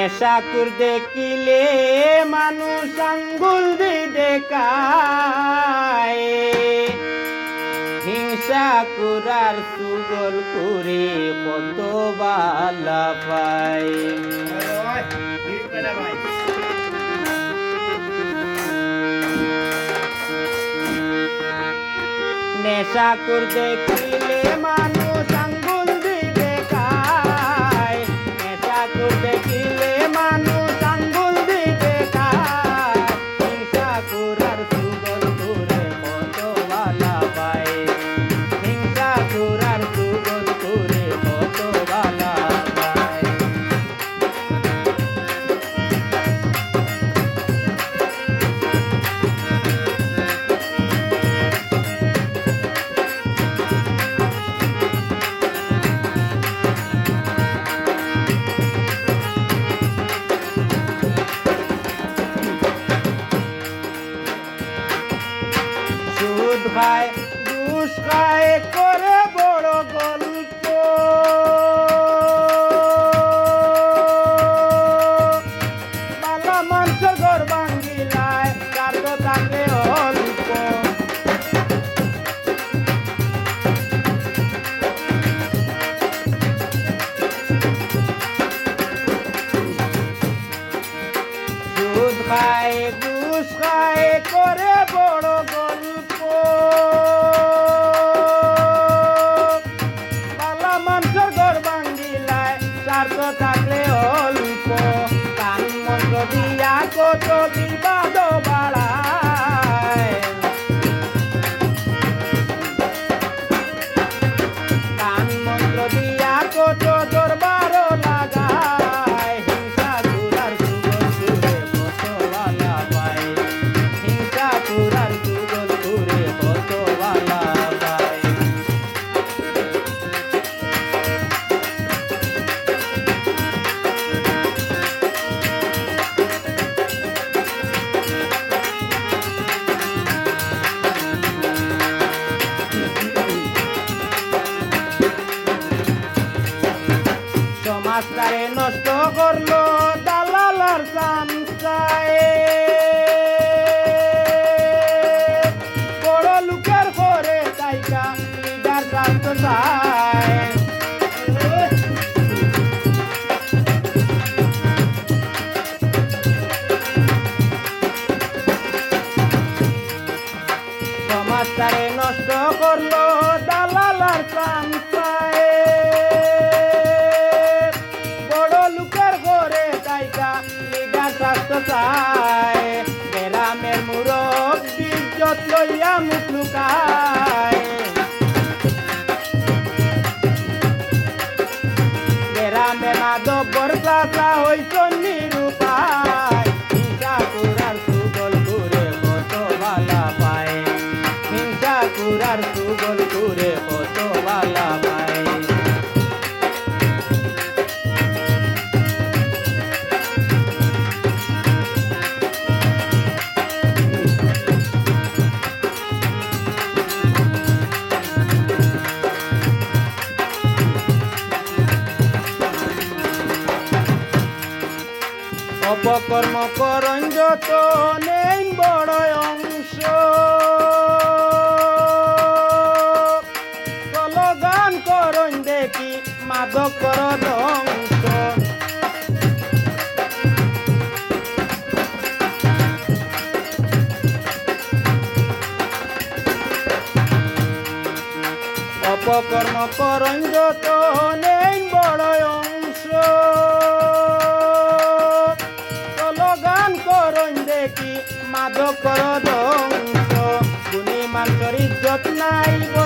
নেশাকুর দেখিলে মানুষ আঙ্গুল দেখায় হিংসা কুরার সুগল করে কত বালা পায়। নেশাকুর দেখিলে মানুষ খায় ঘুষ খায় করে বড় গল্প। বালা মাংস ঘর ভাঙ্গিলায় কার্য থাকে অল্প। সুদ খায় ঘুষ খায় করে বড় গল্প। স্বার্থ থাকলে অল্প কান মন্ত্র দিয়া কত বিবাদ সমাজটারে নষ্ট করল দালালার সামসায় বড় লোকের করে তাইকা লিডার সমাজটারে নষ্ট করল গ্রামে মাধব বরসাসা হইছ নিরূপায়। হিংসা কুরার সুগল করে কত ভালা পায়। হিংসা কুরার সুগল করে কত অপকর্ম করণ যত নেই বড় অংশ। গান করণ দেখি মাদক কর ধ্বংস অপকর্ম করণ যত নেই algo.